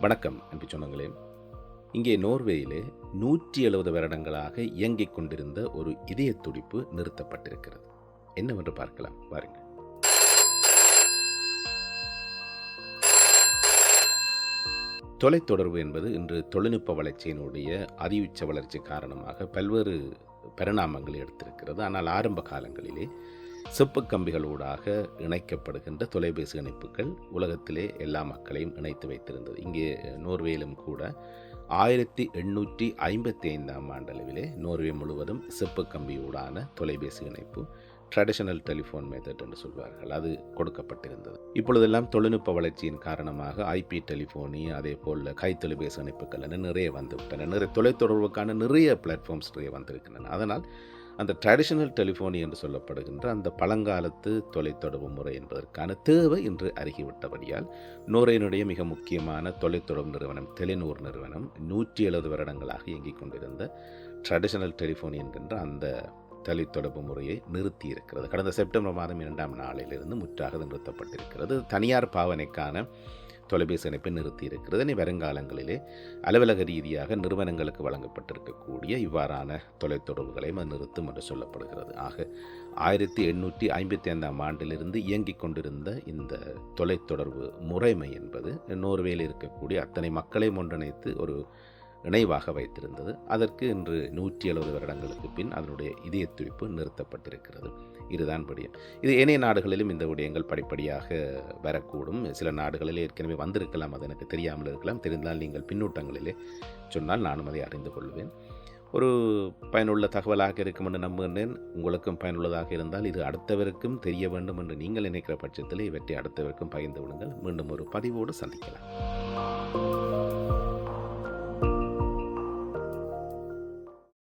வணக்கம் அன்பு சொன்னங்களே இங்கே நோர்வேயிலே நூற்றி எழுபது வருடங்களாக இயங்கிக் கொண்டிருந்த ஒரு இதய துடிப்பு நிறுத்தப்பட்டிருக்கிறது. என்னவென்று பார்க்கலாம் பாருங்கள் தொலைத்தொடர்பு என்பது இன்று தொழில்நுட்ப வளர்ச்சியினுடைய அதியுச்ச வளர்ச்சி காரணமாக பல்வேறு பரிணாமங்களை எடுத்திருக்கிறது. ஆனால் ஆரம்ப காலங்களிலே செப்பு கம்பிகளூடாக இணைக்கப்படுகின்ற தொலைபேசி இணைப்புகள் உலகத்திலே எல்லா மக்களையும் இணைத்து வைத்திருந்தது. இங்கே நோர்வேயிலும் கூட ஆயிரத்தி எண்ணூற்றி ஐம்பத்தி ஐந்தாம் ஆண்டளவிலே நோர்வே முழுவதும் செப்பு கம்பியூடான தொலைபேசி இணைப்பு ட்ரெடிஷனல் டெலிஃபோன் மெத்தட் என்று சொல்வார்கள். அது கொடுக்கப்பட்டிருந்தது. இப்பொழுதெல்லாம் தொழில்நுட்ப வளர்ச்சியின் காரணமாக ஐபி டெலிஃபோனி அதே போல் கை தொலைபேசி இணைப்புகள் என நிறைய வந்துவிட்டன. நிறைய தொலைத்தொடர்புக்கான நிறைய பிளாட்ஃபார்ம்ஸ் நிறைய வந்திருக்கின்றன. அதனால் அந்த ட்ரெடிஷனல் டெலிஃபோனி என்று சொல்லப்படுகின்ற அந்த பழங்காலத்து தொலைத்தொடர்பு முறை என்பதற்கான தேவை இன்று அருகிவிட்டபடியால் நோரையினுடைய மிக முக்கியமான தொலைத்தொடர்பு நிறுவனம் டெலினூர் நிறுவனம் நூற்றி எழுபது வருடங்களாக இயங்கிக் கொண்டிருந்த ட்ரெடிஷனல் டெலிஃபோனி என்கின்ற அந்த தொலைத்தொடர்பு முறையை நிறுத்தி இருக்கிறது. கடந்த செப்டம்பர் மாதம் இரண்டாம் நாளிலிருந்து முற்றாக நிறுத்தப்பட்டிருக்கிறது. தனியார் பாவனைக்கான தொலைபேசி இணைப்பை நிறுத்தியிருக்கிறது. இனி வருங்காலங்களிலே அலுவலக ரீதியாக நிறுவனங்களுக்கு வழங்கப்பட்டிருக்கக்கூடிய இவ்வாறான தொலைத்தொடர்புகளை அது நிறுத்தும் என்று சொல்லப்படுகிறது. ஆக ஆயிரத்தி எண்ணூற்றி ஐம்பத்தி ஐந்தாம் ஆண்டிலிருந்து இயங்கிக் கொண்டிருந்த இந்த தொலைத்தொடர்பு முறைமை என்பது நோர்வேயில் இருக்கக்கூடிய அத்தனை மக்களையும் ஒன்றிணைத்து ஒரு நினைவாக வைத்திருந்தது. அதற்கு இன்று நூற்றி எழுபது வருடங்களுக்கு பின் அதனுடைய இதய துடிப்பு நிறுத்தப்பட்டிருக்கிறது. இதுதான் விடயம். இது ஏனைய நாடுகளிலும் இந்த விடயங்கள் படிப்படியாக வரக்கூடும். சில நாடுகளில் ஏற்கனவே வந்திருக்கலாம் அது எனக்கு தெரியாமல் இருக்கலாம். தெரிந்தால் நீங்கள் பின்னூட்டங்களிலே சொன்னால் நானும் அதை அறிந்து கொள்வேன். ஒரு பயனுள்ள தகவலாக இருக்கும் என்று நம்புகின்றேன் உங்களுக்கும் பயனுள்ளதாக இருந்தால் இது அடுத்தவருக்கும் தெரிய வேண்டும் என்று நீங்கள் நினைக்கிற பட்சத்தில் இவற்றை அடுத்தவருக்கும் பகிர்ந்து விடுங்கள் மீண்டும் ஒரு பதிவோடு சந்திக்கலாம்.